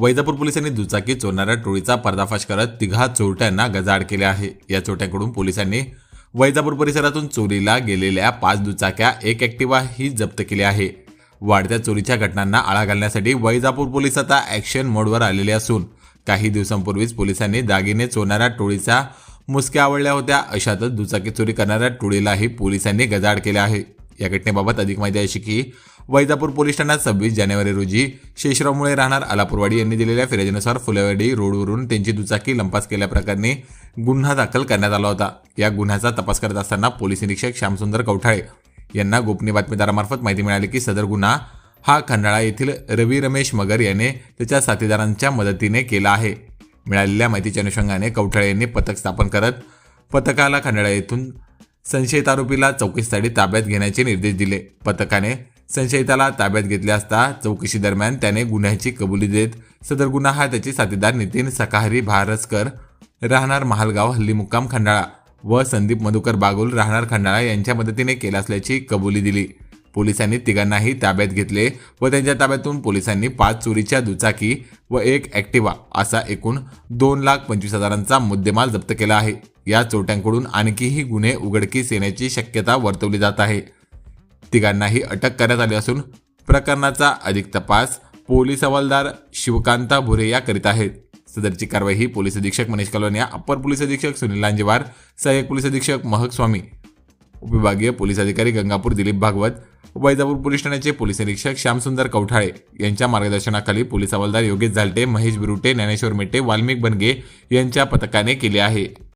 वैजापूर पोलिसांनी दुचाकी चोरणाऱ्या टोळीचा पर्दाफाश करत तिघा चोरट्यांना गजाड केले आहे. या चोरट्यांकडून पोलिसांनी वैजापूर परिसरातून चोरीला गेलेल्या पाच दुचाक्या एक ॲक्टिवा ही जप्त केली आहे. वाढत्या चोरीच्या घटनांना आळा घालण्यासाठी वैजापूर पोलीस आता ॲक्शन मोडवर आलेले असून काही दिवसांपूर्वीच पोलिसांनी दागिने चोरणाऱ्या टोळीचा मुसक्या आवडल्या होत्या. अशातच दुचाकी चोरी करणाऱ्या टोळीलाही पोलिसांनी गजाड केले आहे. या घटनेबाबत अधिक माहिती अशी की वैजापूर पोलीस ठाण्यात सव्वीस जानेवारी रोजी शेषराव मुळे राहणार आलापूरवाडी यांनी दिलेल्या फिर्यादीनुसार फुलेवाडी रोडवरून त्यांची दुचाकी लंपास केल्याप्रकरणी गुन्हा दाखल करण्यात आला होता. या गुन्ह्याचा तपास करत असताना पोलीस निरीक्षक श्यामसुंदर कवठाळे यांना गोपनीय बातमीदारामार्फत माहिती मिळाली की सदर गुन्हा हा खंडाळा येथील रवी रमेश मगर याने त्याच्या साथीदारांच्या मदतीने केला आहे. मिळालेल्या माहितीच्या अनुषंगाने कवठाळे यांनी पथक स्थापन करत पथकाला खंडाळा येथून संशयित आरोपीला चौकशीसाठी ताब्यात घेण्याचे निर्देश दिले. पथकाने संशयिताला ताब्यात घेतले असता चौकशी दरम्यान त्याने गुन्ह्याची कबुली देत सदर गुन्हा हा त्याचे साथीदार नितीन सकाहरी भारसकर राहणार महालगाव हल्ली मुक्काम खंडाळा व संदीप मधुकर बागुल राहणार खंडाळा यांच्या मदतीने केला असल्याची कबुली दिली. पोलिसांनी तिघांनाही ताब्यात घेतले व त्यांच्या ताब्यातून पोलिसांनी पाच चोरीच्या दुचाकी व एक ॲक्टिवा असा एकूण दोन लाख पंचवीस हजारांचा मुद्देमाल जप्त केला आहे. या चोरट्यांकडून आणखीही गुन्हे उघडकीस येण्याची शक्यता वर्तवली जात आहे. तिघांनाही अटक करण्यात आली असून प्रकरणाचा अधिक तपास पोलीस हवालदार शिवकांता भुरे या करीत आहेत. सदरची कारवाई ही पोलीस अधीक्षक मनीष कलोनिया अप्पर पोलीस अधीक्षक सुनील लांजेवार सहाय्यक पोलीस अधीक्षक महक स्वामी उपविभागीय पोलीस अधिकारी गंगापूर दिलीप भागवत वैजापूर पोलीस ठाण्याचे पोलीस निरीक्षक श्यामसुंदर कवठाळे यांच्या मार्गदर्शनाखाली पोलीस हवालदार योगेश झालटे महेश बिरुटे ज्ञानेश्वर मेटे वाल्मिक बनगे यांच्या पथकाने केले आहे.